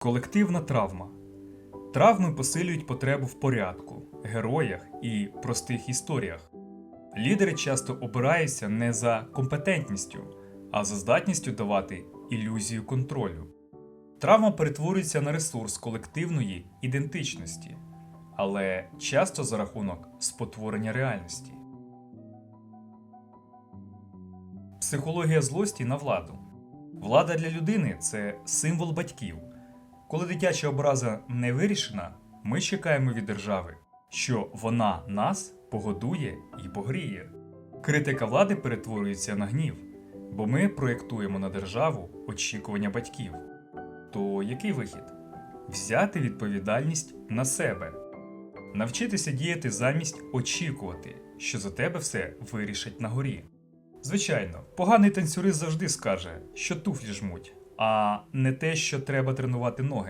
Колективна травма. Травми посилюють потребу в порядку, героях і простих історіях. Лідери часто обираються не за компетентністю, а за здатністю давати ілюзію контролю. Травма перетворюється на ресурс колективної ідентичності, але часто за рахунок спотворення реальності. Психологія злості на владу. Влада для людини це символ батьків. Коли дитяча образа не вирішена, ми чекаємо від держави, що вона нас погодує і погріє. Критика влади перетворюється на гнів, бо ми проєктуємо на державу очікування батьків. То який вихід? Взяти відповідальність на себе, навчитися діяти замість очікувати, що за тебе все вирішать на горі. Звичайно, поганий танцюрист завжди скаже, що туфлі жмуть, а не те, що треба тренувати ноги.